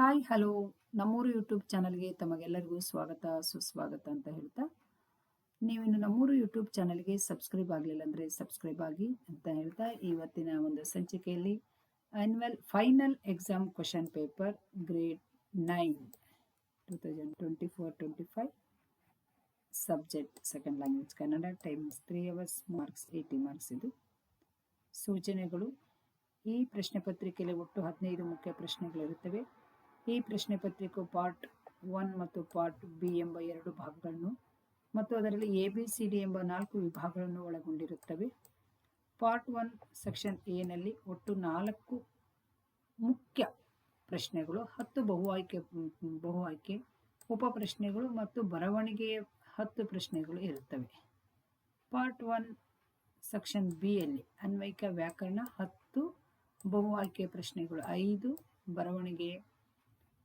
Hi hello ನಮ್ಮೂರು YouTube ಚಾನಲ್ಗೆ ತಮಗೆಲ್ಲರಿಗೂ ಸ್ವಾಗತ, ಸುಸ್ವಾಗತ ಅಂತ ಹೇಳ್ತಾ. ನೀವಿನ್ನು ನಮ್ಮೂರು ಯೂಟ್ಯೂಬ್ ಚಾನಲ್ಗೆ ಸಬ್ಸ್ಕ್ರೈಬ್ ಆಗಲಿಲ್ಲ ಅಂದರೆ ಸಬ್ಸ್ಕ್ರೈಬ್ ಆಗಿ ಅಂತ ಹೇಳ್ತಾ. ಇವತ್ತಿನ ಒಂದು ಸಂಚಿಕೆಯಲ್ಲಿ annual final exam question paper grade nine two thousand twenty four twenty five subject second language Kannada times three hours marks eighty marks ಇದು. ಸೂಚನೆಗಳು, ಈ ಪ್ರಶ್ನೆ ಪತ್ರಿಕೆಯಲ್ಲಿ ಒಟ್ಟು ಹದಿನೈದು ಮುಖ್ಯ ಪ್ರಶ್ನೆಗಳಿರುತ್ತವೆ. ಈ ಪ್ರಶ್ನೆ ಪತ್ರಿಕೆ ಪಾರ್ಟ್ ಒನ್ ಮತ್ತು ಪಾರ್ಟ್ ಬಿ ಎಂಬ ಎರಡು ಭಾಗಗಳನ್ನು ಮತ್ತು ಅದರಲ್ಲಿ ಎ, ಬಿ, ಸಿ, ಡಿ ಎಂಬ ನಾಲ್ಕು ವಿಭಾಗಗಳನ್ನು ಒಳಗೊಂಡಿರುತ್ತವೆ. ಪಾರ್ಟ್ ಒನ್, ಸೆಕ್ಷನ್ ಎನಲ್ಲಿ ಒಟ್ಟು ನಾಲ್ಕು ಮುಖ್ಯ ಪ್ರಶ್ನೆಗಳು, ಹತ್ತು ಬಹು ಆಯ್ಕೆ ಬಹು ಆಯ್ಕೆ ಉಪ ಪ್ರಶ್ನೆಗಳು ಮತ್ತು ಬರವಣಿಗೆಯ ಹತ್ತು ಪ್ರಶ್ನೆಗಳು ಇರುತ್ತವೆ. ಪಾರ್ಟ್ ಒನ್, ಸೆಕ್ಷನ್ ಬಿ ಯಲ್ಲಿ ಅನ್ವಯಿಕ ವ್ಯಾಕರಣ ಹತ್ತು ಬಹು ಆಯ್ಕೆ ಪ್ರಶ್ನೆಗಳು ಐದು, ಬರವಣಿಗೆ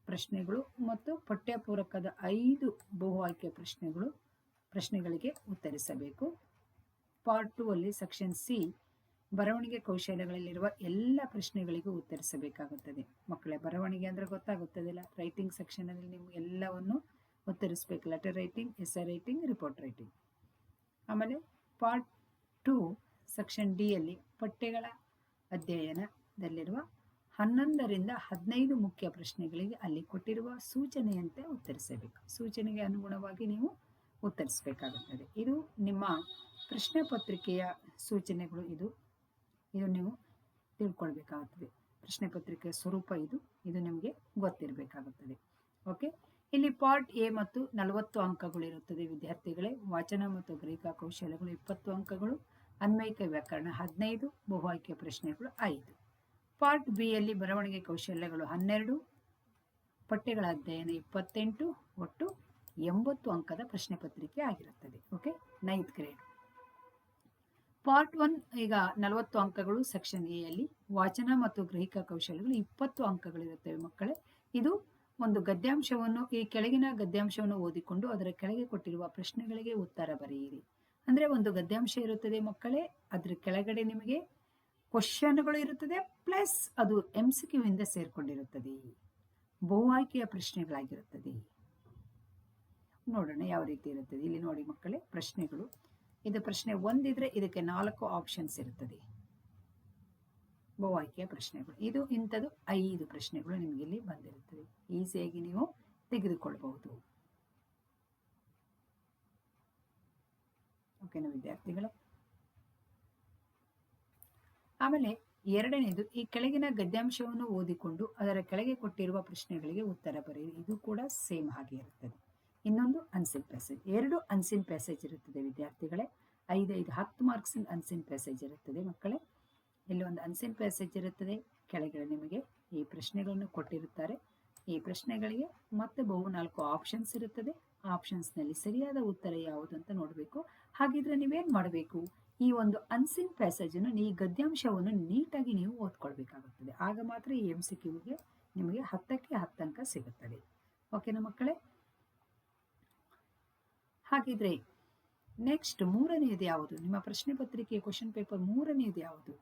ಪ್ರಶ್ನೆಗಳು ಮತ್ತು ಪಠ್ಯಪೂರಕದ ಐದು ಬಹು ಆಯ್ಕೆ ಪ್ರಶ್ನೆಗಳು ಪ್ರಶ್ನೆಗಳಿಗೆ ಉತ್ತರಿಸಬೇಕು. ಪಾರ್ಟ್ ಟೂ ಅಲ್ಲಿ ಸೆಕ್ಷನ್ ಸಿ ಬರವಣಿಗೆ ಕೌಶಲ್ಯಗಳಲ್ಲಿರುವ ಎಲ್ಲ ಪ್ರಶ್ನೆಗಳಿಗೂ ಉತ್ತರಿಸಬೇಕಾಗುತ್ತದೆ. ಮಕ್ಕಳೇ, ಬರವಣಿಗೆ ಅಂದರೆ ಗೊತ್ತಾಗುತ್ತದಿಲ್ಲ? ರೈಟಿಂಗ್ ಸೆಕ್ಷನಲ್ಲಿ ನೀವು ಎಲ್ಲವನ್ನು ಉತ್ತರಿಸಬೇಕು. Letter writing essay writing report writing ಆಮೇಲೆ ಪಾರ್ಟ್ ಟು ಸೆಕ್ಷನ್ ಡಿಯಲ್ಲಿ ಪಠ್ಯಗಳ ಅಧ್ಯಯನದಲ್ಲಿರುವ ಹನ್ನೊಂದರಿಂದ ಹದಿನೈದು ಮುಖ್ಯ ಪ್ರಶ್ನೆಗಳಿಗೆ ಅಲ್ಲಿ ಕೊಟ್ಟಿರುವ ಸೂಚನೆಯಂತೆ ಉತ್ತರಿಸಬೇಕು. ಸೂಚನೆಗೆ ಅನುಗುಣವಾಗಿ ನೀವು ಉತ್ತರಿಸಬೇಕಾಗುತ್ತದೆ. ಇದು ನಿಮ್ಮ ಪ್ರಶ್ನೆ ಪತ್ರಿಕೆಯ ಸೂಚನೆಗಳು ಇದು. ಇದು ನೀವು ತಿಳ್ಕೊಳ್ಬೇಕಾಗುತ್ತದೆ. ಪ್ರಶ್ನೆ ಪತ್ರಿಕೆಯ ಸ್ವರೂಪ ಇದು. ಇದು ನಿಮಗೆ ಗೊತ್ತಿರಬೇಕಾಗುತ್ತದೆ. ಓಕೆ? ಇಲ್ಲಿ ಪಾರ್ಟ್ ಎ ಮತ್ತು ನಲವತ್ತು ಅಂಕಗಳು ಇರುತ್ತದೆ. ವಿದ್ಯಾರ್ಥಿಗಳೇ, ವಾಚನ ಮತ್ತು ಗ್ರಹಿಕಾ ಕೌಶಲ್ಯಗಳು ಇಪ್ಪತ್ತು ಅಂಕಗಳು, ಅನ್ವಯಿಕ ವ್ಯಾಕರಣ ಹದಿನೈದು, ಬಹು ಆಯ್ಕೆ ಪ್ರಶ್ನೆಗಳು ಐದು. ಪಾರ್ಟ್ ಬಿ ಯಲ್ಲಿ ಬರವಣಿಗೆ ಕೌಶಲ್ಯಗಳು ಹನ್ನೆರಡು, ಪಠ್ಯಗಳ ಅಧ್ಯಯನ ಇಪ್ಪತ್ತೆಂಟು ಒಟ್ಟು ಎಂಬತ್ತು ಅಂಕದ ಪ್ರಶ್ನೆ ಪತ್ರಿಕೆ ಆಗಿರುತ್ತದೆ. Okay ninth grade part one ಈಗ ನಲವತ್ತು ಅಂಕಗಳು ಸೆಕ್ಷನ್ ಎ ಯಲ್ಲಿ ವಾಚನ ಮತ್ತು ಗ್ರಹಿಕ ಕೌಶಲ್ಯಗಳು ಇಪ್ಪತ್ತು ಅಂಕಗಳಿರುತ್ತವೆ ಮಕ್ಕಳೇ. ಇದು ಒಂದು ಗದ್ಯಾಂಶವನ್ನು ಈ ಕೆಳಗಿನ ಗದ್ಯಾಂಶವನ್ನು ಓದಿಕೊಂಡು ಅದರ ಕೆಳಗೆ ಕೊಟ್ಟಿರುವ ಪ್ರಶ್ನೆಗಳಿಗೆ ಉತ್ತರ ಬರೆಯಿರಿ. ಅಂದ್ರೆ ಒಂದು ಗದ್ಯಾಂಶ ಇರುತ್ತದೆ ಮಕ್ಕಳೇ, ಅದರ ಕೆಳಗಡೆ ನಿಮಗೆ ಕ್ವಶನ್ಗಳು ಇರುತ್ತದೆ ಪ್ಲಸ್ ಅದು ಎಂ ಸಿ ಕ್ಯೂ ಇಂದ ಸೇರ್ಕೊಂಡಿರುತ್ತದೆ. ಬಹು ಆಯ್ಕೆಯ ಪ್ರಶ್ನೆಗಳಾಗಿರುತ್ತದೆ. ನೋಡೋಣ ಯಾವ ರೀತಿ ಇರುತ್ತದೆ. ಇಲ್ಲಿ ನೋಡಿ ಮಕ್ಕಳೇ, ಪ್ರಶ್ನೆಗಳು. ಇದು ಪ್ರಶ್ನೆ ಒಂದಿದ್ರೆ ಇದಕ್ಕೆ ನಾಲ್ಕು ಆಪ್ಷನ್ಸ್ ಇರುತ್ತದೆ. ಬಹು ಆಯ್ಕೆಯ ಪ್ರಶ್ನೆಗಳು. ಇದು ಇಂಥದ್ದು ಐದು ಪ್ರಶ್ನೆಗಳು ನಿಮಗೆ ಇಲ್ಲಿ ಬಂದಿರುತ್ತದೆ. ಈಸಿಯಾಗಿ ನೀವು ತೆಗೆದುಕೊಳ್ಬಹುದು. ಓಕೆನಾ ವಿದ್ಯಾರ್ಥಿಗಳೇ. ಆಮೇಲೆ ಎರಡನೇದು ಈ ಕೆಳಗಿನ ಗದ್ಯಾಂಶವನ್ನು ಓದಿಕೊಂಡು ಅದರ ಕೆಳಗೆ ಕೊಟ್ಟಿರುವ ಪ್ರಶ್ನೆಗಳಿಗೆ ಉತ್ತರ ಬರೆಯಿರಿ ಇದು ಕೂಡ ಸೇಮ್ ಹಾಗೆ ಇರುತ್ತದೆ. ಇನ್ನೊಂದು ಅನ್ಸಿನ್ ಪ್ಯಾಸೇಜ್ ಎರಡು ಅನ್ಸಿನ್ ಪ್ಯಾಸೇಜ್ ಇರುತ್ತದೆ ವಿದ್ಯಾರ್ಥಿಗಳೇ. ಐದೈದು ಹತ್ತು ಮಾರ್ಕ್ಸ್ ಅನ್ಸಿನ್ ಪ್ಯಾಸೇಜ್ ಇರುತ್ತದೆ ಮಕ್ಕಳೇ. ಇಲ್ಲಿ ಒಂದು ಅನ್ಸಿನ್ ಪ್ಯಾಸೇಜ್ ಇರುತ್ತದೆ. ಕೆಳಗಡೆ ನಿಮಗೆ ಈ ಪ್ರಶ್ನೆಗಳನ್ನು ಕೊಟ್ಟಿರುತ್ತಾರೆ. ಈ ಪ್ರಶ್ನೆಗಳಿಗೆ ಮತ್ತೆ ಬಹು ನಾಲ್ಕು ಆಪ್ಷನ್ಸ್ ಇರುತ್ತದೆ. ಆಪ್ಷನ್ಸ್ನಲ್ಲಿ ಸರಿಯಾದ ಉತ್ತರ ಯಾವುದು ಅಂತ ನೋಡಬೇಕು. ಹಾಗಿದ್ರೆ ನೀವೇನು ಮಾಡಬೇಕು? ಈ ಒಂದು ಅನ್ಸಿನ್ ಪ್ಯಾಸೇಜನ್ನು ಈ ಗದ್ಯಾಂಶವನ್ನು ನೀಟಾಗಿ ನೀವು ಓದ್ಕೊಳ್ಬೇಕಾಗುತ್ತದೆ. ಆಗ ಮಾತ್ರ ಈ ಎಂ ಸಿ ಕ್ಯೂಗೆ ನಿಮಗೆ ಹತ್ತಕ್ಕೆ ಹತ್ತಂಕ ಸಿಗುತ್ತದೆ. ಓಕೆನಾ ಮಕ್ಕಳೇ? ಹಾಗಿದ್ರೆ ನೆಕ್ಸ್ಟ್ ಮೂರನೆಯದು ಯಾವುದು? ನಿಮ್ಮ ಪ್ರಶ್ನೆ ಪತ್ರಿಕೆ ಕ್ವಶನ್ ಪೇಪರ್ ಮೂರನೆಯದು ಯಾವುದು?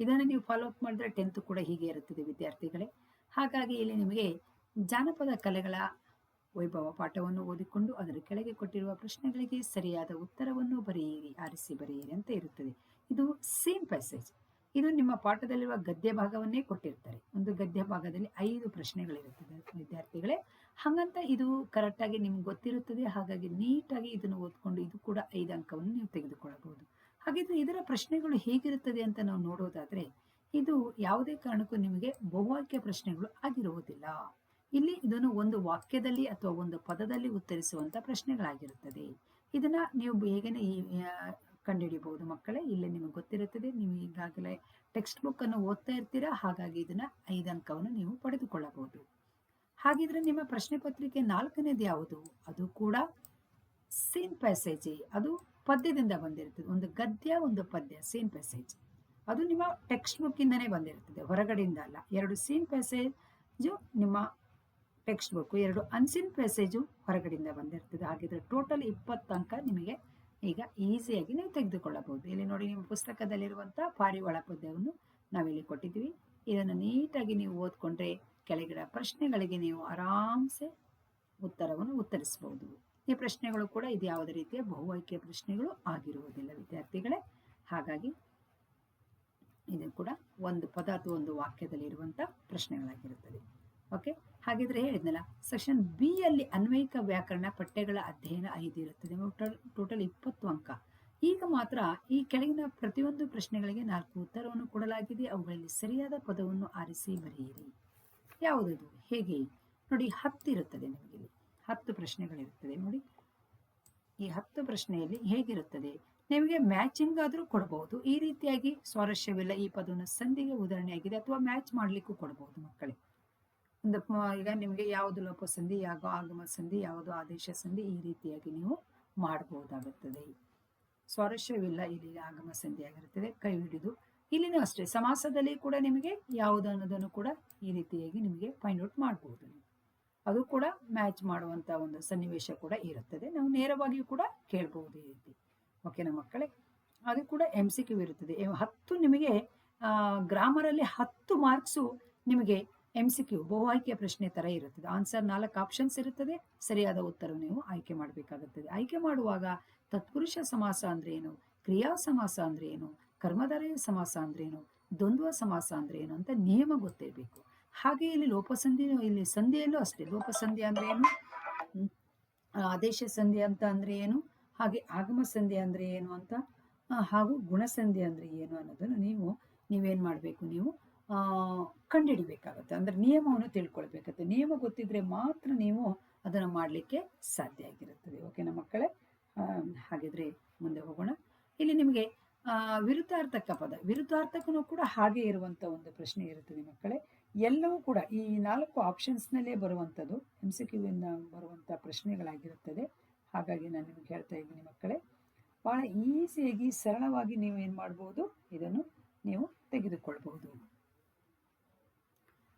ಇದನ್ನು ನೀವು ಫಾಲೋ ಅಪ್ ಮಾಡಿದ್ರೆ ಟೆಂತ್ ಕೂಡ ಹೀಗೆ ಇರುತ್ತದೆ, ವಿದ್ಯಾರ್ಥಿಗಳೇ. ಹಾಗಾಗಿ ಇಲ್ಲಿ ನಿಮಗೆ ಜಾನಪದ ಕಲೆಗಳ ವೈಭವ ಪಾಠವನ್ನು ಓದಿಕೊಂಡು ಅದರ ಕೆಳಗೆ ಕೊಟ್ಟಿರುವ ಪ್ರಶ್ನೆಗಳಿಗೆ ಸರಿಯಾದ ಉತ್ತರವನ್ನು ಬರೆಯಿರಿ, ಆರಿಸಿ ಬರೆಯಿರಿ ಅಂತ ಇರುತ್ತದೆ. ಇದು ಸೇಮ್ ಪ್ಯಾಸೇಜ್ ಇದು ನಿಮ್ಮ ಪಾಠದಲ್ಲಿರುವ ಗದ್ಯ ಭಾಗವನ್ನೇ ಕೊಟ್ಟಿರ್ತಾರೆ ಒಂದು ಗದ್ಯ ಭಾಗದಲ್ಲಿ ಐದು ಪ್ರಶ್ನೆಗಳಿರುತ್ತದೆ. ವಿದ್ಯಾರ್ಥಿಗಳೇ, ಹಾಗಂತ ಇದು ಕರೆಕ್ಟಾಗಿ ನಿಮ್ಗೆ ಗೊತ್ತಿರುತ್ತದೆ. ಹಾಗಾಗಿ ನೀಟಾಗಿ ಇದನ್ನು ಓದ್ಕೊಂಡು ಇದು ಕೂಡ ಐದು ಅಂಕವನ್ನು ನೀವು ತೆಗೆದುಕೊಳ್ಳಬಹುದು. ಹಾಗಿದ್ರೆ ಇದರ ಪ್ರಶ್ನೆಗಳು ಹೇಗಿರುತ್ತದೆ ಅಂತ ನಾವು ನೋಡೋದಾದ್ರೆ, ಇದು ಯಾವುದೇ ಕಾರಣಕ್ಕೂ ನಿಮಗೆ ಬಹುವಾಕ್ಯ ಪ್ರಶ್ನೆಗಳು ಆಗಿರುವುದಿಲ್ಲ. ಇಲ್ಲಿ ಇದನ್ನು ಒಂದು ವಾಕ್ಯದಲ್ಲಿ ಅಥವಾ ಒಂದು ಪದದಲ್ಲಿ ಉತ್ತರಿಸುವಂತ ಪ್ರಶ್ನೆಗಳಾಗಿರುತ್ತದೆ. ಇದನ್ನ ನೀವು ಬೇಗನೆ ಕಂಡುಹಿಡಿಯಬಹುದು ಮಕ್ಕಳೇ. ಇಲ್ಲಿ ನಿಮಗೆ ಗೊತ್ತಿರುತ್ತದೆ, ನೀವು ಈಗಾಗಲೇ ಟೆಕ್ಸ್ಟ್ ಬುಕ್ ಅನ್ನು ಓದ್ತಾ ಇರ್ತೀರಾ? ಹಾಗಾಗಿ ಇದನ್ನ ಐದು ಅಂಕವನ್ನು ನೀವು ಪಡೆದುಕೊಳ್ಳಬಹುದು. ಹಾಗಿದ್ರೆ ನಿಮ್ಮ ಪ್ರಶ್ನೆ ಪತ್ರಿಕೆ ನಾಲ್ಕನೇದು ಯಾವುದು? ಅದು ಕೂಡ ಸೇಮ್ ಪ್ಯಾಸೇಜ್ ಅದು ಪದ್ಯದಿಂದ ಬಂದಿರುತ್ತದೆ. ಒಂದು ಗದ್ಯ, ಒಂದು ಪದ್ಯ ಸೇಮ್ ಪ್ಯಾಸೇಜ್ ಅದು ನಿಮ್ಮ ಟೆಕ್ಸ್ಟ್ ಬುಕ್ ಇಂದನೇ ಬಂದಿರುತ್ತದೆ. ಹೊರಗಡೆಯಿಂದ ಅಲ್ಲ. ಎರಡು ಸೇಮ್ ಪ್ಯಾಸೇಜ್ ನಿಮ್ಮ ಟೆಕ್ಸ್ಟ್ ಬುಕ್ ಎರಡು ಅನ್ಸಿನ್ ಪ್ಯಾಸೇಜು ಹೊರಗಡೆಯಿಂದ ಬಂದಿರ್ತದೆ. ಹಾಗಿದ್ರೆ ಟೋಟಲ್ ಇಪ್ಪತ್ತು ಅಂಕ ನಿಮಗೆ ಈಗ ಈಸಿಯಾಗಿ ನೀವು ತೆಗೆದುಕೊಳ್ಳಬಹುದು. ಇಲ್ಲಿ ನೋಡಿ ನಿಮ್ಮ ಪುಸ್ತಕದಲ್ಲಿರುವಂಥ ಪಾರಿವಾಳ ಪದ್ಯವನ್ನು ನಾವಿಲ್ಲಿ ಕೊಟ್ಟಿದ್ದೀವಿ. ಇದನ್ನು ನೀಟಾಗಿ ನೀವು ಓದ್ಕೊಂಡ್ರೆ ಕೆಳಗಿಡ ಪ್ರಶ್ನೆಗಳಿಗೆ ನೀವು ಆರಾಮ್ಸೆ ಉತ್ತರವನ್ನು ಉತ್ತರಿಸಬಹುದು. ಈ ಪ್ರಶ್ನೆಗಳು ಕೂಡ ಇದು ಯಾವುದೇ ರೀತಿಯ ಬಹು ಆಯ್ಕೆಯ ಪ್ರಶ್ನೆಗಳು ಆಗಿರುವುದಿಲ್ಲ, ವಿದ್ಯಾರ್ಥಿಗಳೇ. ಹಾಗಾಗಿ ಇದು ಕೂಡ ಒಂದು ಪದ ಅಥವಾ ಒಂದು ವಾಕ್ಯದಲ್ಲಿರುವಂಥ ಪ್ರಶ್ನೆಗಳಾಗಿರುತ್ತದೆ. ಓಕೆ ಹಾಗಿದ್ರೆ ಹೇಳಿದ್ನಲ್ಲ ಸೆಷನ್ ಬಿ ಅಲ್ಲಿ ಅನ್ವಯಿಕ ವ್ಯಾಕರಣ ಪಠ್ಯಗಳ ಅಧ್ಯಯನ ಐದು ಇರುತ್ತದೆ. ಟೋಟಲ್ ಟೋಟಲ್ ಇಪ್ಪತ್ತು ಅಂಕ. ಈಗ ಮಾತ್ರ ಈ ಕೆಳಗಿನ ಪ್ರತಿಯೊಂದು ಪ್ರಶ್ನೆಗಳಿಗೆ ನಾಲ್ಕು ಉತ್ತರವನ್ನು ಕೊಡಲಾಗಿದೆ. ಅವುಗಳಲ್ಲಿ ಸರಿಯಾದ ಪದವನ್ನು ಆರಿಸಿ ಬರೆಯಿರಿ. ಯಾವುದದು ಹೇಗೆ? ನೋಡಿ, ಹತ್ತು ಇರುತ್ತದೆ ನಿಮಗೆ ಹತ್ತು ಪ್ರಶ್ನೆಗಳಿರುತ್ತದೆ. ನೋಡಿ. ಈ ಹತ್ತು ಪ್ರಶ್ನೆಯಲ್ಲಿ ಹೇಗಿರುತ್ತದೆ? ನಿಮಗೆ ಮ್ಯಾಚಿಂಗ್ ಆದರೂ ಕೊಡಬಹುದು ಈ ರೀತಿಯಾಗಿ ಸ್ವಾರಸ್ಯವಿಲ್ಲ ಈ ಪದವನ್ನು ಸಂಧಿಗೆ ಉದಾಹರಣೆಯಾಗಿದೆ ಅಥವಾ ಮ್ಯಾಚ್ ಮಾಡಲಿಕ್ಕೂ ಕೊಡಬಹುದು ಮಕ್ಕಳೇ. ಒಂದು ಈಗ ನಿಮಗೆ ಯಾವುದು ಲೋಪ ಸಂಧಿ ಯಾವ ಆಗಮ ಸಂಧಿ, ಯಾವುದು ಆದೇಶ ಸಂಧಿ ಈ ರೀತಿಯಾಗಿ ನೀವು ಮಾಡಬಹುದಾಗುತ್ತದೆ ಸ್ವಾರಸ್ಯವಿಲ್ಲ ಇಲ್ಲಿ ಆಗಮ ಸಂಧಿ ಆಗಿರುತ್ತದೆ. ಕೈ ಹಿಡಿದು ಇಲ್ಲಿನೂ ಅಷ್ಟೇ. ಸಮಾಸದಲ್ಲಿ ಕೂಡ ನಿಮಗೆ ಯಾವುದು ಅನ್ನೋದನ್ನು ಕೂಡ ಈ ರೀತಿಯಾಗಿ ನಿಮಗೆ ಫೈಂಡ್ ಔಟ್ ಮಾಡಬಹುದು ಅದು ಕೂಡ ಮ್ಯಾಚ್ ಮಾಡುವಂತ ಒಂದು ಸನ್ನಿವೇಶ ಕೂಡ ಇರುತ್ತದೆ. ನಾವು ನೇರವಾಗಿಯೂ ಕೂಡ ಕೇಳಬಹುದು ಈ ರೀತಿ. ಓಕೆನಾ ಮಕ್ಕಳೇ? ಅದು ಕೂಡ ಎಂ ಸಿ ಕ್ಯೂ ಇರುತ್ತದೆ. ಹತ್ತು ನಿಮಗೆ ಗ್ರಾಮರಲ್ಲಿ ಹತ್ತು ಮಾರ್ಕ್ಸು ನಿಮಗೆ ಎಂ ಸಿ ಕ್ಯೂ ಬಹು ಆಯ್ಕೆಯ ಪ್ರಶ್ನೆ ತರ ಇರುತ್ತದೆ. ಆನ್ಸರ್ ನಾಲ್ಕು ಆಪ್ಷನ್ಸ್ ಇರುತ್ತದೆ. ಸರಿಯಾದ ಉತ್ತರ ನೀವು ಆಯ್ಕೆ ಮಾಡಬೇಕಾಗುತ್ತದೆ. ಆಯ್ಕೆ ಮಾಡುವಾಗ ತತ್ಪುರುಷ ಸಮಾಸ ಅಂದ್ರೆ ಏನು? ಕ್ರಿಯಾ ಸಮಾಸ ಅಂದ್ರೆ ಏನು? ಕರ್ಮಧಾರಯ ಸಮಾಸ ಅಂದ್ರೆ ಏನು? ದ್ವಂದ್ವ ಸಮಾಸ ಅಂದ್ರೆ ಏನು ಅಂತ ನಿಯಮ ಗೊತ್ತಿರಬೇಕು. ಹಾಗೆ ಇಲ್ಲಿ ಲೋಪಸಂಧಿ ಇಲ್ಲಿ ಸಂಧಿಯಲ್ಲೂ ಅಷ್ಟೇ. ಲೋಪಸಂಧಿ ಅಂದ್ರೆ ಏನು? ಆದೇಶ ಸಂಧಿ ಅಂತ ಅಂದ್ರೆ ಏನು? ಹಾಗೆ ಆಗಮ ಸಂಧಿ ಅಂದ್ರೆ ಏನು ಅಂತ? ಹಾಗೂ ಗುಣಸಂಧಿ ಅಂದ್ರೆ ಏನು ಅನ್ನೋದನ್ನು ನೀವು ನೀವೇನ್ ಮಾಡಬೇಕು ನೀವು? ಕಂಡುಹಿಡಿಬೇಕಾಗತ್ತೆ. ಅಂದ್ರೆ ನಿಯಮವನ್ನು ತಿಳ್ಕೊಳ್ಬೇಕಾಗತ್ತೆ. ನಿಯಮ ಗೊತ್ತಿದ್ರೆ ಮಾತ್ರ ನೀವು ಅದನ್ನು ಮಾಡಲಿಕ್ಕೆ ಸಾಧ್ಯ ಆಗಿರುತ್ತದೆ. ಓಕೆನಾ ಮಕ್ಕಳೇ? ಹಾಗಿದ್ರೆ ಮುಂದೆ ಹೋಗೋಣ. ಇಲ್ಲಿ ನಿಮಗೆ ವಿರುದ್ಧಾರ್ಥಕ ಪದ. ವಿರುದ್ಧಾರ್ಥಕನೂ ಕೂಡ ಹಾಗೆ ಇರುವಂತ ಒಂದು ಪ್ರಶ್ನೆ ಇರುತ್ತದೆ ಮಕ್ಕಳೇ. ಎಲ್ಲವೂ ಕೂಡ ಈ ನಾಲ್ಕು ಆಪ್ಷನ್ಸ್ನಲ್ಲೇ ಬರುವಂಥದ್ದು ಎಂ ಸಿ ಕ್ಯೂ ಬರುವಂಥ ಪ್ರಶ್ನೆಗಳಾಗಿರುತ್ತದೆ. ಹಾಗಾಗಿ ನಾನು ನಿಮ್ಗೆ ಹೇಳ್ತಾ ಇದ್ದೀನಿ ಮಕ್ಕಳೇ. ಬಹಳ ಈಸಿಯಾಗಿ ಸರಳವಾಗಿ ನೀವು ಏನು ಮಾಡ್ಬೋದು? ಇದನ್ನು ನೀವು ತೆಗೆದುಕೊಳ್ಬಹುದು.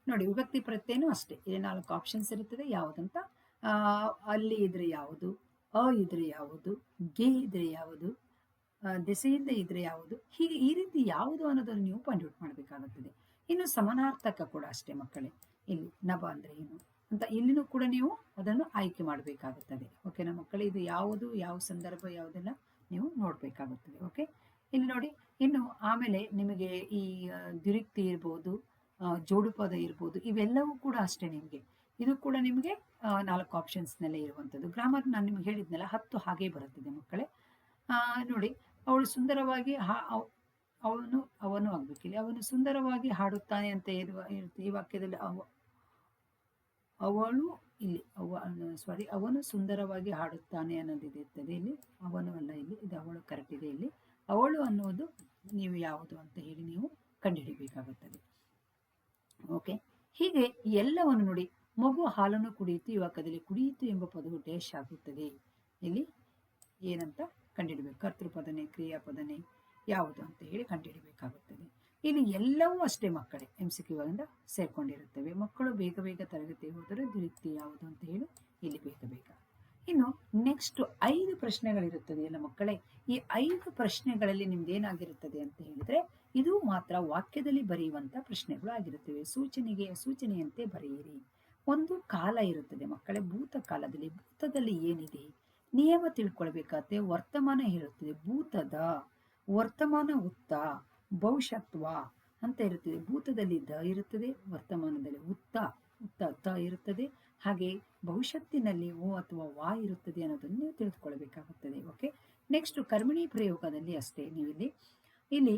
ನೋಡಿ, ವಿಭಕ್ತಿ ಪ್ರತ್ಯಯನೂ ಅಷ್ಟೇ. ಇದೆ ನಾಲ್ಕು ಆಪ್ಷನ್ಸ್ ಇರುತ್ತದೆ. ಯಾವುದಂತ? ಅಲ್ಲಿ ಇದ್ರೆ ಯಾವುದು? ಅ ಇದ್ರೆ ಯಾವುದು? ಗೆ ಇದ್ರೆ ಯಾವುದು? ದೆಸೆಯಿಂದ ಇದ್ರೆ ಯಾವುದು? ಹೀಗೆ ಈ ರೀತಿ ಯಾವುದು ಅನ್ನೋದನ್ನು ನೀವು ಪಾಯಿಂಟ್ ಮಾಡಬೇಕಾಗುತ್ತದೆ. ಇನ್ನು ಸಮಾನಾರ್ಥಕ ಕೂಡ ಅಷ್ಟೇ ಮಕ್ಕಳೇ. ಇಲ್ಲಿ ನಭ ಅಂದ್ರೆ ಏನು? ಅಂತ ಇಲ್ಲಿನೂ ಕೂಡ ನೀವು ಅದನ್ನು ಆಯ್ಕೆ ಮಾಡಬೇಕಾಗುತ್ತದೆ. ಓಕೆನಾ ಮಕ್ಕಳೇ, ಇದು ಯಾವುದು, ಯಾವ ಸಂದರ್ಭ ಯಾವುದೆಲ್ಲ ನೀವು ನೋಡಬೇಕಾಗುತ್ತದೆ. ಓಕೆ ಇಲ್ಲಿ ನೋಡಿ, ಇನ್ನು ಆಮೇಲೆ ನಿಮಗೆ ಈ ದುರಿಕ್ತಿ ಇರ್ಬೋದು ಆ, ಜೋಡು ಪದ ಇರ್ಬೋದು ಇವೆಲ್ಲವೂ ಕೂಡ ಅಷ್ಟೇ ನಿಮಗೆ. ಇದು ಕೂಡ ನಿಮಗೆ ನಾಲ್ಕು ಆಪ್ಷನ್ಸ್ನಲ್ಲೇ ಇರುವಂಥದ್ದು. ಗ್ರಾಮರ್ ನಾನು ನಿಮ್ಗೆ ಹೇಳಿದ್ನಲ್ಲ ಹತ್ತು ಹಾಗೆ ಬರುತ್ತದೆ ಮಕ್ಕಳೇ. ನೋಡಿ ಅವಳು ಸುಂದರವಾಗಿ ಹಾ- ಅವ್- ಅವನು ಅವನು ಆಗ್ಬೇಕಿಲ್ಲ ಅವನು ಸುಂದರವಾಗಿ ಹಾಡುತ್ತಾನೆ ಅಂತ ಇರುವ ಈ ವಾಕ್ಯದಲ್ಲಿ ಅವ ಅವಳು ಇಲ್ಲಿ ಅವ ಸಾರಿ ಅವನು ಸುಂದರವಾಗಿ ಹಾಡುತ್ತಾನೆ ಅನ್ನೋದಿದೆ ಇರ್ತದೆ ಇಲ್ಲಿ. ಅವನು ಅಲ್ಲ ಇಲ್ಲಿ ಇದು ಅವಳು ಕರೆಕ್ಟ್ ಇದೆ ಇಲ್ಲಿ. ಅವಳು ಅನ್ನೋದು ನೀವು ಯಾವುದು ಅಂತ ಹೇಳಿ ನೀವು ಕಂಡುಹಿಡಿಬೇಕಾಗುತ್ತದೆ. ಓಕೆ ಹೀಗೆ ಎಲ್ಲವನ್ನು ನೋಡಿ ಮಗು ಹಾಲನ್ನು ಕುಡಿಯಿತು ಈ ವಾಕ್ಯದಲ್ಲಿ ಕುಡಿಯಿತು ಎಂಬ ಪದವು ಡ್ಯಾಶ್ ಆಗುತ್ತದೆ ಇಲ್ಲಿ ಏನಂತ ಕಂಡುಹಿಡಬೇಕು ಕರ್ತೃಪದನೆ, ಕ್ರಿಯಾಪದನೆ ಯಾವುದು ಅಂತ ಹೇಳಿ ಕಂಡುಹಿಡಬೇಕಾಗುತ್ತದೆ ಇಲ್ಲಿ ಎಲ್ಲವೂ ಅಷ್ಟೇ ಮಕ್ಕಳೇ ಎಂ ಸಿ ಕ್ಯೂಗಳಿಂದ ಸೇರ್ಕೊಂಡಿರುತ್ತವೆ. ಮಕ್ಕಳು ಬೇಗ ಬೇಗ ತರಗತಿ ಹೋದರೆ ದುರಿತಿ ಯಾವುದು ಅಂತ ಹೇಳಿ ಇಲ್ಲಿ ಬೇಗ ಬೇಗ ಇನ್ನು ನೆಕ್ಸ್ಟ್ ಐದು ಪ್ರಶ್ನೆಗಳಿರುತ್ತದೆ ಎಲ್ಲ ಮಕ್ಕಳೇ. ಈ ಐದು ಪ್ರಶ್ನೆಗಳಲ್ಲಿ ನಿಮ್ದು ಏನಾಗಿರುತ್ತದೆ ಅಂತ ಹೇಳಿದ್ರೆ, ಇದು ಮಾತ್ರ ವಾಕ್ಯದಲ್ಲಿ ಬರೆಯುವಂತ ಪ್ರಶ್ನೆಗಳು ಆಗಿರುತ್ತವೆ. ಸೂಚನೆಗೆ, ಸೂಚನೆಯಂತೆ ಬರೆಯಿರಿ. ಒಂದು ಕಾಲ ಇರುತ್ತದೆ ಮಕ್ಕಳೇ, ಭೂತ ಕಾಲದಲ್ಲಿ. ಭೂತದಲ್ಲಿ ಏನಿದೆ? ನಿಯಮ ತಿಳ್ಕೊಳ್ಬೇಕಾದ್ರೆ ವರ್ತಮಾನ ಹೇಳುತ್ತದೆ. ಭೂತದ ವರ್ತಮಾನ ಉತ್ತ, ಭವಿಷ್ಯತ್ವ ಅಂತ ಇರುತ್ತದೆ. ಭೂತದಲ್ಲಿ ದ ಇರುತ್ತದೆ, ವರ್ತಮಾನದಲ್ಲಿ ಉತ್ತ ಉತ್ತ ತ ಇರುತ್ತದೆ. ಹಾಗೆ ಭವಿಷ್ಯತ್ತಿನಲ್ಲಿ ಓ ಅಥವಾ ವಾ ಇರುತ್ತದೆ ಅನ್ನೋದನ್ನು ನೀವು ತಿಳಿದುಕೊಳ್ಬೇಕಾಗುತ್ತದೆ ಓಕೆ ನೆಕ್ಸ್ಟ್ ಕರ್ಮಿಣಿ ಪ್ರಯೋಗದಲ್ಲಿ ಅಷ್ಟೇ ನೀವಿಲ್ಲಿ. ಇಲ್ಲಿ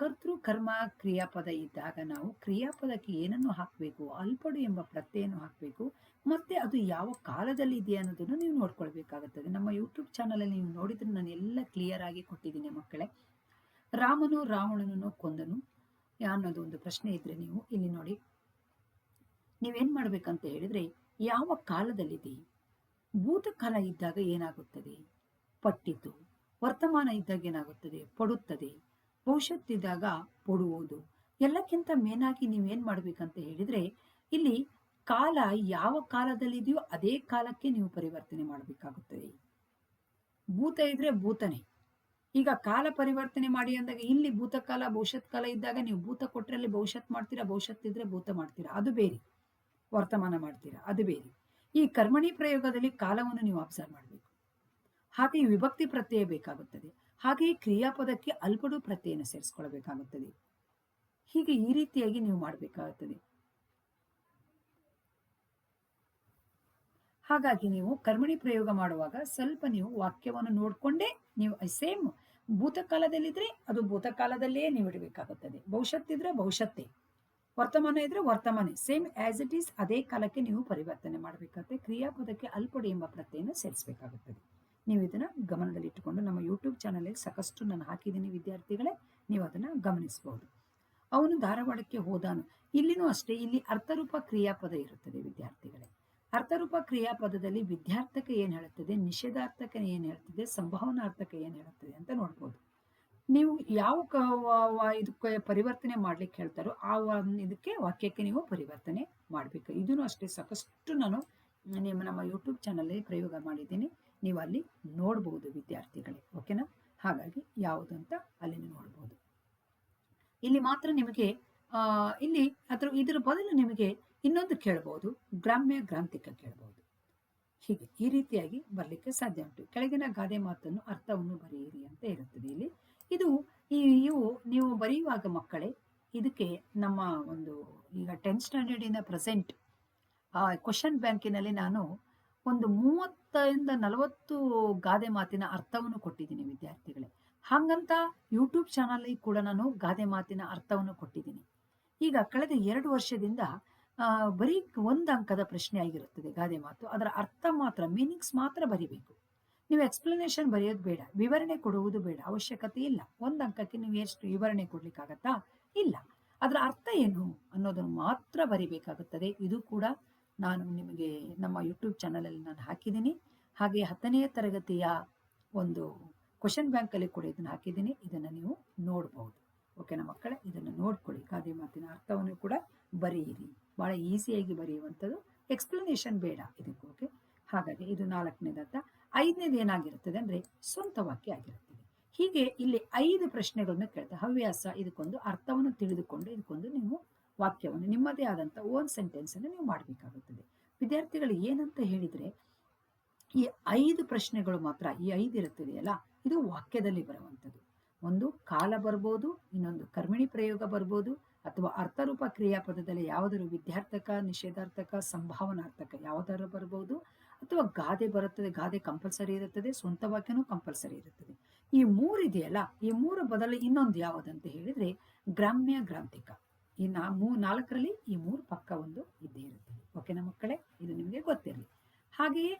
ಕರ್ತೃ ಕರ್ಮ ಕ್ರಿಯಾಪದ ಇದ್ದಾಗ ನಾವು ಕ್ರಿಯಾಪದಕ್ಕೆ ಏನನ್ನು ಹಾಕಬೇಕು, ಅಲ್ಪಡು ಎಂಬ ಪ್ರತ್ಯಯನ್ನು ಹಾಕಬೇಕು, ಮತ್ತೆ ಅದು ಯಾವ ಕಾಲದಲ್ಲಿ ಇದೆ ಅನ್ನೋದನ್ನು ನೀವು ನೋಡ್ಕೊಳ್ಬೇಕಾಗುತ್ತದೆ. ನಮ್ಮ ಯೂಟ್ಯೂಬ್ ಚಾನಲಲ್ಲಿ ನೀವು ನೋಡಿದ್ರೆ ನಾನು ಎಲ್ಲ ಕ್ಲಿಯರ್ ಆಗಿ ಕೊಟ್ಟಿದ್ದೀನಿ ಮಕ್ಕಳೇ. ರಾಮನು ರಾವಣನನ್ನು ಕೊಂದನು ಅನ್ನೋದು ಒಂದು ಪ್ರಶ್ನೆ ಇದ್ರೆ ನೀವು ಇಲ್ಲಿ ನೋಡಿ. ನೀವೇನ್ ಮಾಡ್ಬೇಕಂತ ಹೇಳಿದ್ರೆ ಯಾವ ಕಾಲದಲ್ಲಿದೆ? ಭೂತಕಾಲ ಇದ್ದಾಗ ಏನಾಗುತ್ತದೆ? ಪಟ್ಟಿತು. ವರ್ತಮಾನ ಇದ್ದಾಗ ಏನಾಗುತ್ತದೆ? ಪಡುತ್ತದೆ. ಭವಿಷ್ಯತ್ತಿದ್ದಾಗ ಪಡುವುದು. ಎಲ್ಲಕ್ಕಿಂತ ಮೇನಾಗಿ ನೀವೇನ್ ಮಾಡ್ಬೇಕಂತ ಹೇಳಿದ್ರೆ, ಇಲ್ಲಿ ಕಾಲ ಯಾವ ಕಾಲದಲ್ಲಿದೆಯೋ ಅದೇ ಕಾಲಕ್ಕೆ ನೀವು ಪರಿವರ್ತನೆ ಮಾಡಬೇಕಾಗುತ್ತದೆ. ಭೂತ ಇದ್ರೆ ಭೂತನೇ. ಈಗ ಕಾಲ ಪರಿವರ್ತನೆ ಮಾಡಿ ಅಂದಾಗ ಇಲ್ಲಿ ಭೂತಕಾಲ, ಭವಿಷ್ಯತ್ ಕಾಲ ಇದ್ದಾಗ ನೀವು ಭೂತ ಕೊಟ್ರೆ ಅಲ್ಲಿ ಭವಿಷ್ಯತ್ ಮಾಡ್ತೀರಾ, ಭವಿಷ್ಯತ್ ಇದ್ರೆ ಭೂತ ಮಾಡ್ತೀರಾ? ಅದು ಬೇರೆ. ವರ್ತಮಾನ ಮಾಡ್ತೀರಾ? ಅದು ಬೇರೆ. ಈ ಕರ್ಮಣಿ ಪ್ರಯೋಗದಲ್ಲಿ ಕಾಲವನ್ನು ನೀವು ಅಬ್ಸರ್ವ್ ಮಾಡಬೇಕು. ಹಾಗೆ ವಿಭಕ್ತಿ ಪ್ರತ್ಯಯ ಬೇಕಾಗುತ್ತದೆ. ಹಾಗೆ ಕ್ರಿಯಾಪದಕ್ಕೆ ಅಲ್ಪಡು ಪ್ರತ್ಯಯನ ಸೇರಿಸ್ಕೊಳ್ಬೇಕಾಗುತ್ತದೆ. ಹೀಗೆ ಈ ರೀತಿಯಾಗಿ ನೀವು ಮಾಡಬೇಕಾಗುತ್ತದೆ. ಹಾಗಾಗಿ ನೀವು ಕರ್ಮಣಿ ಪ್ರಯೋಗ ಮಾಡುವಾಗ ಸ್ವಲ್ಪ ನೀವು ವಾಕ್ಯವನ್ನು ನೋಡಿಕೊಂಡೇ ನೀವು ಸೇಮ್ ಭೂತಕಾಲದಲ್ಲಿದ್ರೆ ಅದು ಭೂತಕಾಲದಲ್ಲೇ ನೀವು ಇಡಬೇಕಾಗುತ್ತದೆ. ಭವಿಷ್ಯತ್ತಿದ್ರೆ ಭವಿಷ್ಯತ್ತೇ. ವರ್ತಮಾನ ಇದ್ರೆ ವರ್ತಮಾನ. ಸೇಮ್ ಆಸ್ ಇಟ್ ಈಸ್ ಅದೇ ಕಾಲಕ್ಕೆ ನೀವು ಪರಿವರ್ತನೆ ಮಾಡಬೇಕಾಗುತ್ತೆ. ಕ್ರಿಯಾಪದಕ್ಕೆ ಅಲ್ಪಡಿ ಎಂಬ ಪ್ರತ್ಯಯನ ಸೇರಿಸಬೇಕಾಗುತ್ತದೆ. ನೀವು ಇದನ್ನ ಗಮನದಲ್ಲಿಟ್ಟುಕೊಂಡು ನಮ್ಮ ಯೂಟ್ಯೂಬ್ ಚಾನಲ್ಗೆ ಸಾಕಷ್ಟು ನಾನು ಹಾಕಿದ್ದೀನಿ ವಿದ್ಯಾರ್ಥಿಗಳೇ, ನೀವು ಅದನ್ನ ಗಮನಿಸಬಹುದು ಅವನು ಧಾರವಾಡಕ್ಕೆ ಹೋದಾನು. ಇಲ್ಲಿನೂ ಅಷ್ಟೇ, ಇಲ್ಲಿ ಅರ್ಥರೂಪ ಕ್ರಿಯಾಪದ ಇರುತ್ತದೆ ವಿದ್ಯಾರ್ಥಿಗಳೇ. ಅರ್ಥರೂಪ ಕ್ರಿಯಾಪದದಲ್ಲಿ ವಿದ್ಯಾರ್ಥಕ ಏನು ಹೇಳುತ್ತದೆ, ನಿಷೇಧಾರ್ಥಕ ಏನು ಹೇಳ್ತದೆ, ಸಂಭಾವನಾರ್ಥಕ ಏನು ಹೇಳುತ್ತದೆ ಅಂತ ನೋಡ್ಬೋದು. ನೀವು ಯಾವ ಕ ಇದಕ್ಕೆ ಪರಿವರ್ತನೆ ಮಾಡ್ಲಿಕ್ಕೆ ಹೇಳ್ತಾರೋ ಆ ಇದಕ್ಕೆ ವಾಕ್ಯಕ್ಕೆ ನೀವು ಪರಿವರ್ತನೆ ಮಾಡಬೇಕು. ಇದನ್ನು ಅಷ್ಟೇ ಸಾಕಷ್ಟು ನಾನು ನಿಮ್ಮ, ನಮ್ಮ ಯೂಟ್ಯೂಬ್ ಚಾನಲಲ್ಲಿ ಪ್ರಯೋಗ ಮಾಡಿದ್ದೀನಿ. ನೀವು ಅಲ್ಲಿ ನೋಡ್ಬೋದು ವಿದ್ಯಾರ್ಥಿಗಳೇ ಓಕೆನಾ ಹಾಗಾಗಿ ಯಾವುದು ಅಂತ ಅಲ್ಲಿ ನೋಡ್ಬೋದು. ಇಲ್ಲಿ ಮಾತ್ರ ನಿಮಗೆ ಇಲ್ಲಿ ಅದ್ರ, ಇದರ ಬದಲು ನಿಮಗೆ ಇನ್ನೊಂದು ಕೇಳಬಹುದು ಗ್ರಾಮ್ಯ ಗ್ರಾಂಥಿಕ ಕೇಳಬಹುದು ಹೀಗೆ ಈ ರೀತಿಯಾಗಿ ಬರಲಿಕ್ಕೆ ಸಾಧ್ಯ ಉಂಟು. ಕೆಳಗಿನ ಗಾದೆ ಮಾತನ್ನು ಅರ್ಥವನ್ನು ಬರೆಯಿರಿ ಅಂತ ಇರುತ್ತದೆ ಇಲ್ಲಿ. ಇದು ಈ, ಇವು ನೀವು ಬರೆಯುವಾಗ ಮಕ್ಕಳೇ, ಇದಕ್ಕೆ ನಮ್ಮ ಒಂದು ಈಗ ಟೆಂತ್ ಸ್ಟ್ಯಾಂಡರ್ಡಿನ ಪ್ರೆಸೆಂಟ್ ಕ್ವಶನ್ ಬ್ಯಾಂಕಿನಲ್ಲಿ ನಾನು ಒಂದು ಮೂವತ್ತರಿಂದ ನಲವತ್ತು ಗಾದೆ ಮಾತಿನ ಅರ್ಥವನ್ನು ಕೊಟ್ಟಿದ್ದೀನಿ ವಿದ್ಯಾರ್ಥಿಗಳೇ. ಹಾಗಂತ ಯೂಟ್ಯೂಬ್ ಚಾನಲ್ ಕೂಡ ನಾನು ಗಾದೆ ಮಾತಿನ ಅರ್ಥವನ್ನು ಕೊಟ್ಟಿದ್ದೀನಿ. ಈಗ ಕಳೆದ ಎರಡು ವರ್ಷದಿಂದ ಬರೀ ಒಂದು ಅಂಕದ ಪ್ರಶ್ನೆ ಆಗಿರುತ್ತದೆ ಗಾದೆ ಮಾತು. ಅದರ ಅರ್ಥ ಮಾತ್ರ ಮೀನಿಂಗ್ಸ್ ಮಾತ್ರ ಬರಿಬೇಕು. ನೀವು ಎಕ್ಸ್ಪ್ಲನೇಷನ್ ಬರೆಯೋದು ಬೇಡ, ವಿವರಣೆ ಕೊಡುವುದು ಬೇಡ, ಅವಶ್ಯಕತೆ ಇಲ್ಲ. ಒಂದು ಅಂಕಕ್ಕೆ ನೀವು ಎಷ್ಟು ವಿವರಣೆ ಕೊಡ್ಲಿಕ್ಕಾಗತ್ತಾ? ಇಲ್ಲ. ಅದರ ಅರ್ಥ ಏನು ಅನ್ನೋದನ್ನು ಮಾತ್ರ ಬರಿಬೇಕಾಗುತ್ತದೆ. ಇದು ಕೂಡ ನಾನು ನಿಮಗೆ ನಮ್ಮ ಯೂಟ್ಯೂಬ್ ಚಾನಲಲ್ಲಿ ನಾನು ಹಾಕಿದ್ದೀನಿ. ಹಾಗೆ ಹತ್ತನೆಯ ತರಗತಿಯ ಒಂದು ಕ್ವಶನ್ ಬ್ಯಾಂಕಲ್ಲಿ ಕೂಡ ಇದನ್ನು ಹಾಕಿದ್ದೀನಿ. ಇದನ್ನು ನೀವು ನೋಡಬಹುದು ಓಕೆನಾ ಮಕ್ಕಳೇ? ಇದನ್ನು ನೋಡ್ಕೊಳ್ಳಿ. ಗಾದೆ ಮಾತಿನ ಅರ್ಥವನ್ನು ಕೂಡ ಬರೆಯಿರಿ. ಭಾಳ ಈಸಿಯಾಗಿ ಬರೆಯುವಂಥದ್ದು. ಎಕ್ಸ್ಪ್ಲನೇಷನ್ ಬೇಡ ಇದಕ್ಕೆ ಓಕೆ ಹಾಗಾಗಿ ಇದು ನಾಲ್ಕನೇದತ್ತ. ಐದನೇದು ಏನಾಗಿರುತ್ತದೆ ಅಂದರೆ ಸ್ವಂತ ವಾಕ್ಯ ಆಗಿರುತ್ತದೆ. ಹೀಗೆ ಇಲ್ಲಿ ಐದು ಪ್ರಶ್ನೆಗಳನ್ನ ಕೇಳ್ತಾ ಹವ್ಯಾಸ, ಇದಕ್ಕೊಂದು ಅರ್ಥವನ್ನು ತಿಳಿದುಕೊಂಡು ಇದಕ್ಕೊಂದು ನೀವು ವಾಕ್ಯವನ್ನು ನಿಮ್ಮದೇ ಆದಂಥ ಓನ್ ಸೆಂಟೆನ್ಸ್ ಅನ್ನು ನೀವು ಮಾಡಬೇಕಾಗುತ್ತದೆ. ವಿದ್ಯಾರ್ಥಿಗಳು ಏನಂತ ಹೇಳಿದರೆ, ಈ ಐದು ಪ್ರಶ್ನೆಗಳು ಮಾತ್ರ, ಈ ಐದು ಇರುತ್ತದೆಯಲ್ಲ, ಇದು ವಾಕ್ಯದಲ್ಲಿ ಬರುವಂಥದ್ದು. ಒಂದು ಕಾಲ ಬರ್ಬೋದು, ಇನ್ನೊಂದು ಕರ್ಮಿಣಿ ಪ್ರಯೋಗ ಬರ್ಬೋದು, ಅಥವಾ ಅರ್ಥರೂಪ ಕ್ರಿಯಾಪದದಲ್ಲಿ ಯಾವುದಾದ್ರು ವಿದ್ಯಾರ್ಥಕ, ನಿಷೇಧಾರ್ಥಕ, ಸಂಭಾವನಾರ್ಥಕ ಯಾವುದಾದ್ರು ಬರ್ಬೋದು ಅಥವಾ ಗಾದೆ ಬರುತ್ತದೆ, ಗಾದೆ ಕಂಪಲ್ಸರಿ ಇರುತ್ತದೆ, ಸ್ವಂತ ವಾಕ್ಯನೂ ಕಂಪಲ್ಸರಿ ಇರುತ್ತದೆ. ಈ ಮೂರು ಇದೆಯಲ್ಲ, ಈ ಮೂರು ಬದಲು ಇನ್ನೊಂದು ಯಾವುದಂತ ಹೇಳಿದ್ರೆ ಗ್ರಾಮ್ಯ ಗ್ರಾಂಥಿಕ. ಈ ನಾ, ಮೂ, ನಾಲ್ಕರಲ್ಲಿ ಈ ಮೂರು ಪಕ್ಕ ಒಂದು ಇದ್ದೇ ಇರುತ್ತದೆ ಓಕೆನಾ ಮಕ್ಕಳೇ, ಇದು ನಿಮಗೆ ಗೊತ್ತಿರಲಿ. ಹಾಗೆಯೇ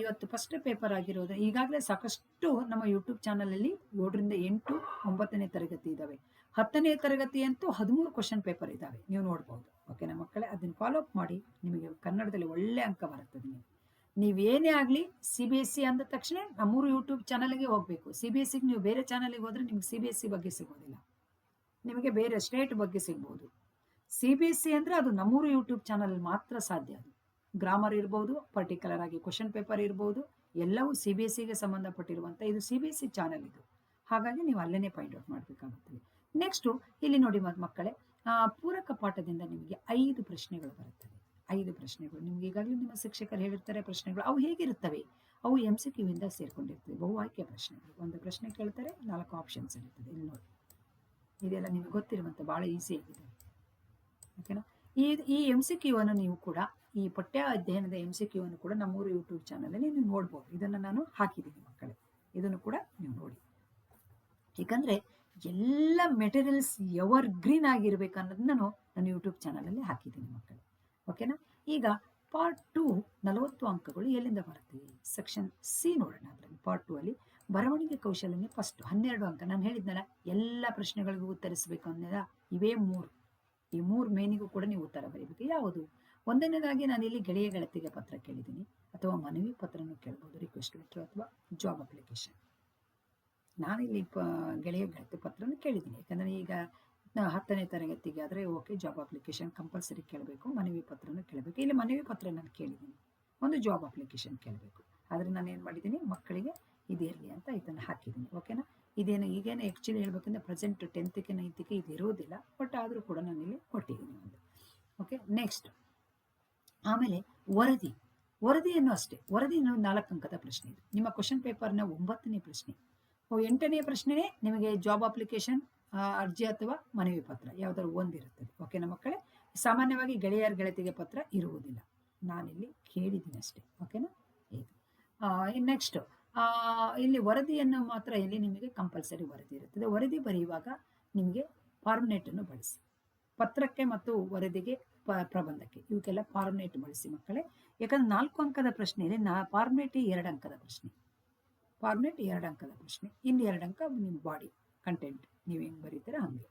ಇವತ್ತು ಫಸ್ಟ್ ಪೇಪರ್ ಆಗಿರೋದು, ಈಗಾಗಲೇ ಸಾಕಷ್ಟು ನಮ್ಮ ಯೂಟ್ಯೂಬ್ ಚಾನಲಲ್ಲಿ ಏಳರಿಂದ ಎಂಟು, ಒಂಬತ್ತನೇ ತರಗತಿ ಇದ್ದಾವೆ ಹತ್ತನೇ ತರಗತಿ ಅಂತೂ ಹದಿಮೂರು ಕ್ವಶನ್ ಪೇಪರ್ ಇದ್ದಾವೆ ನೀವು ನೋಡ್ಬೋದು. ಓಕೆನಾ ಮಕ್ಕಳೇ, ಅದನ್ನು ಫಾಲೋ ಅಪ್ ಮಾಡಿ, ನಿಮಗೆ ಕನ್ನಡದಲ್ಲಿ ಒಳ್ಳೆ ಅಂಕ ಬರುತ್ತದೆ ನೀವು ನೀವೇನೇ ಆಗಲಿ ಸಿ ಬಿ ಎಸ್ ಸಿ ಅಂದ ತಕ್ಷಣ ನಮ್ಮೂರು ಯೂಟ್ಯೂಬ್ ಚಾನಲ್ಗೆ ಹೋಗಬೇಕು. ಸಿ ಬಿ ಎಸ್ ಸಿಗೆ ನೀವು ಬೇರೆ ಚಾನಲ್ಗೆ ಹೋದರೆ ನಿಮ್ಗೆ ಸಿ ಬಿ ಎಸ್ ಸಿ ಬಗ್ಗೆ ಸಿಗೋದಿಲ್ಲ. ನಿಮಗೆ ಬೇರೆ ಸ್ಟೇಟ್ ಬಗ್ಗೆ ಸಿಗ್ಬೋದು. ಸಿ ಬಿ ಎಸ್ ಸಿ ಅಂದರೆ ಅದು ನಮ್ಮೂರು ಯೂಟ್ಯೂಬ್ ಚಾನಲ್ ಮಾತ್ರ ಸಾಧ್ಯ ಅದು. ಗ್ರಾಮರ್ ಇರ್ಬೋದು ಪರ್ಟಿಕ್ಯುಲರ್ ಆಗಿ ಕ್ವಶನ್ ಪೇಪರ್ ಇರ್ಬೋದು, ಎಲ್ಲವೂ ಸಿ ಬಿ ಎಸ್ ಸಿಗೆ ಸಂಬಂಧಪಟ್ಟಿರುವಂಥ ಇದು C B S C channel ಇದು. ಹಾಗಾಗಿ ನೀವು ಅಲ್ಲೇ ಪಾಯಿಂಟ್ ಔಟ್ ಮಾಡಬೇಕಾಗುತ್ತದೆ ನೆಕ್ಸ್ಟು ಇಲ್ಲಿ ನೋಡಿ ಮಕ್ಕಳೇ ಪೂರಕ ಪಾಠದಿಂದ ನಿಮಗೆ ಐದು ಪ್ರಶ್ನೆಗಳು ಬರುತ್ತವೆ ಐದು ಪ್ರಶ್ನೆಗಳು. ನಿಮ್ಗೆ ಈಗಾಗಲೇ ನಿಮ್ಮ ಶಿಕ್ಷಕರು ಹೇಳಿರ್ತಾರೆ, ಪ್ರಶ್ನೆಗಳು ಅವು ಹೇಗಿರುತ್ತವೆ? ಅವು ಎಂ ಸಿ ಕ್ಯೂ ಇಂದ ಸೇರ್ಕೊಂಡಿರ್ತವೆ ಬಹು ಆಯ್ಕೆ ಪ್ರಶ್ನೆಗಳು. ಒಂದು ಪ್ರಶ್ನೆ ಕೇಳ್ತಾರೆ, ನಾಲ್ಕು ಆಪ್ಷನ್ಸ್ ಇರುತ್ತದೆ. ಇಲ್ಲಿ ನೋಡಿ. ಇದೆಲ್ಲ ನಿಮಗೆ ಗೊತ್ತಿರುವಂಥ ಭಾಳ ಈಸಿ ಆಗಿದೆ. ಓಕೆನಾ ಈ ಈ ಎಂ ಸಿ ಕ್ಯೂ ಅನ್ನು ನೀವು ಕೂಡ, ಈ ಪಠ್ಯ ಅಧ್ಯಯನದ ಎಂ ಸಿ ಕ್ಯೂ ಅನ್ನು ಕೂಡ ನಮ್ಮೂರು ಯೂಟ್ಯೂಬ್ ಚಾನಲಲ್ಲಿ ನೀವು ನೋಡ್ಬೋದು. ಇದನ್ನು ನಾನು ಹಾಕಿದ್ದೀನಿ ಮಕ್ಕಳೇ. ಇದನ್ನು ಕೂಡ ನೀವು ನೋಡಿ. ಏಕೆಂದರೆ ಎಲ್ಲ ಮೆಟೀರಿಯಲ್ಸ್ ಎವರ್ ಗ್ರೀನ್ ಆಗಿರ್ಬೇಕು ಅನ್ನೋದನ್ನ ನಾನು ಯೂಟ್ಯೂಬ್ ಚಾನಲಲ್ಲಿ ಹಾಕಿದ್ದೀನಿ ಮಕ್ಕಳು. ಓಕೆನಾ ಈಗ ಪಾರ್ಟ್ ಟು ನಲವತ್ತು ಅಂಕಗಳು ಎಲ್ಲಿಂದ ಬರುತ್ತೆ? ಸೆಕ್ಷನ್ ಸಿ ನೋಡೋಣ. ಅದರಲ್ಲಿ ಪಾರ್ಟ್ ಟು ಅಲ್ಲಿ ಬರವಣಿಗೆ ಕೌಶಲ್ಯನೇ ಫಸ್ಟ್ ಹನ್ನೆರಡು ಅಂಕ. ನಾನು ಹೇಳಿದ್ನಲ್ಲ, ಎಲ್ಲ ಪ್ರಶ್ನೆಗಳಿಗೂ ಉತ್ತರಿಸಬೇಕು ಅನ್ನೋದ? ಇವೇ ಮೂರು. ಈ ಮೂರು ಮೇನಿಗೂ ಕೂಡ ನೀವು ಉತ್ತರ ಬರೀಬೇಕು. ಯಾವುದು? ಒಂದನೇದಾಗಿ ನಾನು ಇಲ್ಲಿ ಗೆಳೆಯ ಗೆಳತಿಗೆ ಪತ್ರ ಕೇಳಿದ್ದೀನಿ. ಅಥವಾ ಮನವಿ ಪತ್ರನೂ ಕೇಳ್ಬೋದು ರಿಕ್ವೆಸ್ಟ್ ಲೆಟರ್ ಅಥವಾ ಜಾಬ್ ಅಪ್ಲಿಕೇಶನ್ ನಾನಿಲ್ಲಿ ಪ, ಗೆಳೆಯ ಗೆಳತಿ ಪತ್ರನೂ ಕೇಳಿದ್ದೀನಿ. ಯಾಕಂದರೆ ಈಗ ಹತ್ತನೇ ತರಗತಿಗೆ ಆದರೆ ಓಕೆ ಜಾಬ್ ಅಪ್ಲಿಕೇಶನ್ ಕಂಪಲ್ಸರಿ ಕೇಳಬೇಕು, ಮನವಿ ಪತ್ರನ ಕೇಳಬೇಕು. ಇಲ್ಲಿ ಮನವಿ ಪತ್ರ ನಾನು ಕೇಳಿದ್ದೀನಿ ಒಂದು ಜಾಬ್ ಅಪ್ಲಿಕೇಶನ್ ಕೇಳಬೇಕು. ಆದರೆ ನಾನು ಏನು ಮಾಡಿದ್ದೀನಿ ಮಕ್ಕಳಿಗೆ ಇದಿರಲಿ ಅಂತ ಇದನ್ನು ಹಾಕಿದ್ದೀನಿ ಓಕೆನಾ ಇದೇನು ಈಗೇನು ಆ್ಯಕ್ಚುಲಿ ಹೇಳ್ಬೇಕಂದ್ರೆ ಪ್ರೆಸೆಂಟ್ ಟೆಂತ್ಗೆ ನೈನ್ತಿಗೆ ಇದು ಇರೋದಿಲ್ಲ ಬಟ್ ಆದರೂ ಕೂಡ ನಾನು ಇಲ್ಲಿ ಕೊಟ್ಟಿದ್ದೀನಿ ಒಂದು. ಓಕೆ ನೆಕ್ಸ್ಟ್ ಆಮೇಲೆ ವರದಿ. ವರದಿಯನ್ನು ಅಷ್ಟೇ. ವರದಿಯನ್ನು ನಾಲ್ಕು ಅಂಕದ ಪ್ರಶ್ನೆ ಇದೆ. ನಿಮ್ಮ ಕ್ವಶನ್ ಪೇಪರ್ನ ಒಂಬತ್ತನೇ ಪ್ರಶ್ನೆ. ಎಂಟನೇ ಪ್ರಶ್ನೆನೇ ನಿಮಗೆ ಜಾಬ್ ಅಪ್ಲಿಕೇಶನ್ ಅರ್ಜಿ ಅಥವಾ ಮನವಿ ಪತ್ರ, ಯಾವ್ದಾದ್ರು ಒಂದಿರುತ್ತದೆ. ಓಕೆನಾ ಮಕ್ಕಳೇ? ಸಾಮಾನ್ಯವಾಗಿ ಗೆಳೆಯರ, ಗೆಳತಿಗೆ ಪತ್ರ ಇರುವುದಿಲ್ಲ. ನಾನಿಲ್ಲಿ ಕೇಳಿದ್ದೀನಿ ಅಷ್ಟೇ. ಓಕೆನಾ ಇದು. ನೆಕ್ಸ್ಟ್ ಇಲ್ಲಿ ವರದಿಯನ್ನು ಮಾತ್ರ ಇಲ್ಲಿ ನಿಮಗೆ ಕಂಪಲ್ಸರಿ ವರದಿ ಇರುತ್ತದೆ. ವರದಿ ಬರೆಯುವಾಗ ನಿಮಗೆ ಫಾರ್ಮ್ನೆಟ್ ಅನ್ನು ಬಳಸಿ. ಪತ್ರಕ್ಕೆ ಮತ್ತು ವರದಿಗೆ ಪ್ರಬಂಧಕ್ಕೆ. ಇವಕ್ಕೆಲ್ಲ ಫಾರ್ಮ್ನೆಟ್ ಬಳಸಿ ಮಕ್ಕಳೇ. ಯಾಕಂದ್ರೆ ನಾಲ್ಕು ಅಂಕದ ಪ್ರಶ್ನೆಯಲ್ಲಿ ನಾ ಫಾರ್ಮ್ನೆಟ್ ಎರಡು ಅಂಕದ ಪ್ರಶ್ನೆ. ಫಾರ್ಮ್ನೆಟ್ ಎರಡು ಅಂಕದ ಪ್ರಶ್ನೆ. ಇನ್ನು ಎರಡು ಅಂಕ ನಿಮ್ಮ ಬಾಡಿ ಕಂಟೆಂಟ್ ನೀವು ಹೆಂಗೆ ಬರೀತೀರ ಹಾಗೆ.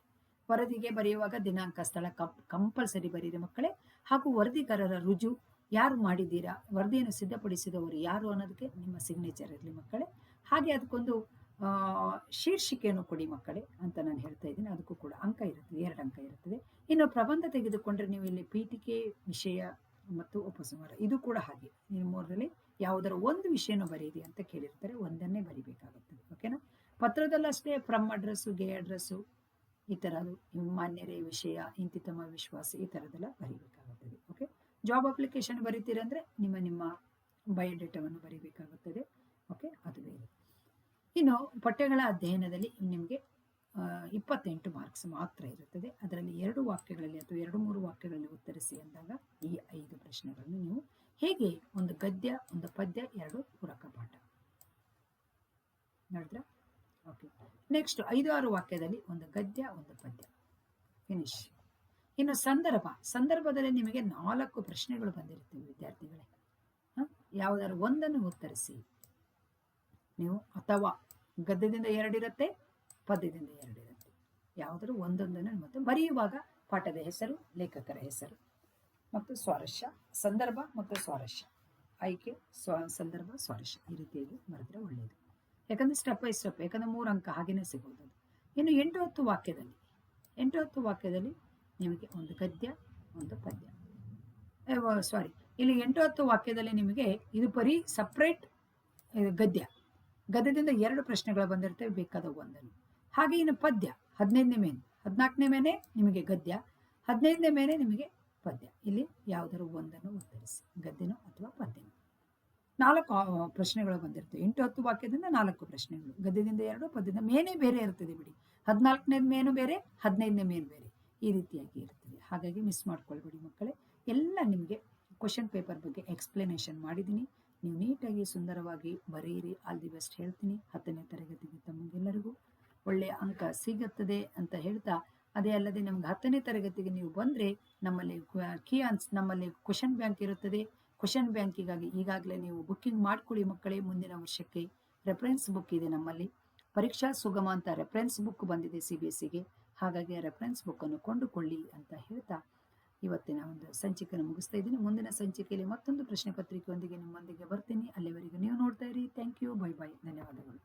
ವರದಿಗೆ ಬರೆಯುವಾಗ ದಿನಾಂಕ, ಸ್ಥಳ ಕಪ್ ಕಂಪಲ್ಸರಿ ಬರೀರಿ ಮಕ್ಕಳೇ. ಹಾಗೂ ವರದಿಗಾರರ ರುಜು ಯಾರು ಮಾಡಿದ್ದೀರಾ? ವರದಿಯನ್ನು ಸಿದ್ಧಪಡಿಸಿದವರು ಯಾರು ಅನ್ನೋದಕ್ಕೆ ನಿಮ್ಮ ಸಿಗ್ನೇಚರ್ ಇರಲಿ ಮಕ್ಕಳೇ. ಹಾಗೆ ಅದಕ್ಕೊಂದು ಶೀರ್ಷಿಕೆಯನ್ನು ಕೊಡಿ ಮಕ್ಕಳೇ ಅಂತ ನಾನು ಹೇಳ್ತಾ ಇದ್ದೀನಿ. ಅದಕ್ಕೂ ಕೂಡ ಅಂಕ ಇರುತ್ತದೆ, ಎರಡು ಅಂಕ ಇರುತ್ತದೆ. ಇನ್ನು ಪ್ರಬಂಧ ತೆಗೆದುಕೊಂಡ್ರೆ ನೀವು ಇಲ್ಲಿ ಪೀಠಿಕೆ, ವಿಷಯ ಮತ್ತು ಉಪಸಂಹಾರ. ಇದು ಕೂಡ ಹಾಗೆ. ನೀವು ಮೂರರಲ್ಲಿ ಯಾವುದರ ಒಂದು ವಿಷಯನೂ ಬರೀರಿ ಅಂತ ಕೇಳಿರ್ತಾರೆ. ಒಂದನ್ನೇ ಬರಿಬೇಕಾಗುತ್ತದೆ ಓಕೆನಾ ಪತ್ರದಲ್ಲೂ ಅಷ್ಟೇ ಫ್ರಮ್ ಅಡ್ರೆಸ್ಸು ಗೆ ಅಡ್ರೆಸ್ಸು ಈ ಥರದ್ದು ಮಾನ್ಯರೇ ವಿಷಯ, ಇಂತಿತಮ ವಿಶ್ವಾಸ ಈ ಥರದ್ದೆಲ್ಲ ಬರೀಬೇಕಾಗುತ್ತದೆ ಓಕೆ ಜಾಬ್ ಅಪ್ಲಿಕೇಶನ್ ಬರೀತೀರಂದ್ರೆ ನಿಮ್ಮ ನಿಮ್ಮ ಬಯೋಡೇಟಾವನ್ನು ಬರೀಬೇಕಾಗುತ್ತದೆ ಓಕೆ ಅದು ಬೇರೆ. ಇನ್ನು ಪಠ್ಯಗಳ ಅಧ್ಯಯನದಲ್ಲಿ ನಿಮಗೆ ಇಪ್ಪತ್ತೆಂಟು ಮಾರ್ಕ್ಸ್ ಮಾತ್ರ ಇರುತ್ತದೆ. ಅದರಲ್ಲಿ ಎರಡು ವಾಕ್ಯಗಳಲ್ಲಿ ಅಥವಾ ಎರಡು ಮೂರು ವಾಕ್ಯಗಳಲ್ಲಿ ಉತ್ತರಿಸಿ ಅಂದಾಗ ಈ ಐದು ಪ್ರಶ್ನೆಗಳನ್ನು ನೀವು ಹೇಗೆ ಒಂದು ಗದ್ಯ, ಒಂದು ಪದ್ಯ, ಎರಡು ಪೂರಕ ಪಾಠ. ನೋಡಿದ್ರ? ಓಕೆ ನೆಕ್ಸ್ಟ್ ಐದು ಆರು ವಾಕ್ಯದಲ್ಲಿ ಒಂದು ಗದ್ಯ, ಒಂದು ಪದ್ಯ. ಫಿನಿಶ್ ಇನ್ನು ಸಂದರ್ಭ. ಸಂದರ್ಭದಲ್ಲಿ ನಿಮಗೆ ನಾಲ್ಕು ಪ್ರಶ್ನೆಗಳು ಬಂದಿರುತ್ತವೆ ವಿದ್ಯಾರ್ಥಿಗಳೇ? ಯಾವುದಾದ್ರು ಒಂದನ್ನು ಉತ್ತರಿಸಿ. ನೀವು ಅಥವಾ ಗದ್ಯದಿಂದ ಎರಡಿರುತ್ತೆ ಪದ್ಯದಿಂದ ಎರಡಿರುತ್ತೆ ಯಾವುದಾದ್ರು ಒಂದೊಂದನ್ನು ಮತ್ತು ಬರೆಯುವಾಗ ಪಾಠದ ಹೆಸರು, ಲೇಖಕರ ಹೆಸರು, ಮತ್ತು ಸ್ವಾರಸ್ಯ, ಸಂದರ್ಭ ಮತ್ತು ಸ್ವಾರಸ್ಯ. ಆಯ್ಕೆ, ಸ್ವ, ಸಂದರ್ಭ, ಸ್ವಾರಸ್ಯ. ಈ ರೀತಿಯಾಗಿ ಬರೆದ್ರೆ ಒಳ್ಳೆಯದು ಯಾಕಂದ್ರೆ ಸ್ಟೆಪ್ ಬೈ ಸ್ಟೆಪ್ ಯಾಕಂದ್ರೆ ಮೂರು ಅಂಕ ಹಾಗೇನೆ ಸಿಗೋದು. ಇನ್ನು ಎಂಟು ಹತ್ತು ವಾಕ್ಯದಲ್ಲಿ, ಎಂಟು ಹತ್ತು ವಾಕ್ಯದಲ್ಲಿ ನಿಮಗೆ ಒಂದು ಗದ್ಯ, ಒಂದು ಪದ್ಯ. ಸಾರಿ ಇಲ್ಲಿ ಎಂಟು ಹತ್ತು ವಾಕ್ಯದಲ್ಲಿ ನಿಮಗೆ ಇದು ಬರೀ ಸಪ್ರೇಟ್ ಗದ್ಯ. ಗದ್ಯದಿಂದ ಎರಡು ಪ್ರಶ್ನೆಗಳು ಬಂದಿರ್ತವೆ ಬೇಕಾದ ಒಂದನ್ನು. ಹಾಗೆ ಇನ್ನು ಪದ್ಯ, ಹದಿನೈದನೇ ಮೇನ್. ಹದಿನಾಲ್ಕನೇ ಮೇಲೆ ನಿಮಗೆ ಗದ್ಯ, ಹದಿನೈದನೇ ಮೇಲೆ ನಿಮಗೆ ಪದ್ಯ. ಇಲ್ಲಿ ಯಾವುದಾದ್ರು ಒಂದನ್ನು ಉತ್ತರಿಸಿ, ಗದ್ಯನೋ ಅಥವಾ ಪದ್ಯನೋ. ನಾಲ್ಕು ಪ್ರಶ್ನೆಗಳು ಬಂದಿರ್ತವೆ ಎಂಟು, ಹತ್ತು ವಾಕ್ಯದಿಂದ ನಾಲ್ಕು ಪ್ರಶ್ನೆಗಳು. ಗದ್ಯದಿಂದ ಎರಡು, ಪದ್ಯದಿಂದ ಮೇನೇ ಬೇರೆ ಇರ್ತದೆ ಬಿಡಿ. ಹದಿನಾಲ್ಕನೇದು ಮೇನು ಬೇರೆ, ಹದಿನೈದನೇ ಮೇನು ಬೇರೆ. ಈ ರೀತಿಯಾಗಿ ಇರ್ತದೆ. ಹಾಗಾಗಿ ಮಿಸ್ ಮಾಡ್ಕೊಳ್ಬೇಡಿ ಮಕ್ಕಳೇ. ಎಲ್ಲ ನಿಮಗೆ ಕ್ವಶನ್ ಪೇಪರ್ ಬಗ್ಗೆ ಎಕ್ಸ್ಪ್ಲನೇಷನ್ ಮಾಡಿದ್ದೀನಿ. ನೀವು ನೀಟಾಗಿ, ಸುಂದರವಾಗಿ ಬರೆಯಿರಿ. ಆಲ್ ದಿ ಬೆಸ್ಟ್ ಹೇಳ್ತೀನಿ. ಹತ್ತನೇ ತರಗತಿಗೆ ತಮಗೆಲ್ಲರಿಗೂ ಒಳ್ಳೆಯ ಅಂಕ ಸಿಗುತ್ತದೆ ಅಂತ ಹೇಳ್ತಾ, ಅದೇ ಅಲ್ಲದೆ ನಮ್ಗೆ ಹತ್ತನೇ ತರಗತಿಗೆ ನೀವು ಬಂದರೆ ನಮ್ಮಲ್ಲಿ ಕೀ ಆನ್ಸ್ ನಮ್ಮಲ್ಲಿ ಕ್ವಶನ್ ಬ್ಯಾಂಕ್ ಇರುತ್ತದೆ. ಕ್ವಶನ್ ಬ್ಯಾಂಕಿಗಾಗಿ ಈಗಾಗಲೇ ನೀವು ಬುಕ್ಕಿಂಗ್ ಮಾಡ್ಕೊಳ್ಳಿ ಮಕ್ಕಳೇ, ಮುಂದಿನ ವರ್ಷಕ್ಕೆ. ರೆಫರೆನ್ಸ್ ಬುಕ್ ಇದೆ ನಮ್ಮಲ್ಲಿ. ಪರೀಕ್ಷಾ ಸುಗಮ ಅಂತ ರೆಫರೆನ್ಸ್ ಬುಕ್ ಬಂದಿದೆ ಸಿ ಬಿ ಎಸ್ ಸಿಗೆ ಹಾಗಾಗಿ ರೆಫರೆನ್ಸ್ ಬುಕ್ಕನ್ನು ಕೊಂಡುಕೊಳ್ಳಿ ಅಂತ ಹೇಳ್ತಾ ಇವತ್ತಿನ ಒಂದು ಸಂಚಿಕೆಯನ್ನು ಮುಗಿಸ್ತಾ ಇದ್ದೀನಿ. ಮುಂದಿನ ಸಂಚಿಕೆಯಲ್ಲಿ ಮತ್ತೊಂದು ಪ್ರಶ್ನೆ ಪತ್ರಿಕೆಯೊಂದಿಗೆ ನಿಮ್ಮೊಂದಿಗೆ ಬರ್ತೀನಿ. ಅಲ್ಲಿವರೆಗೂ ನೀವು ನೋಡ್ತಾ ಇರಿ. ಥ್ಯಾಂಕ್ ಯು ಬೈ ಬೈ ಧನ್ಯವಾದಗಳು.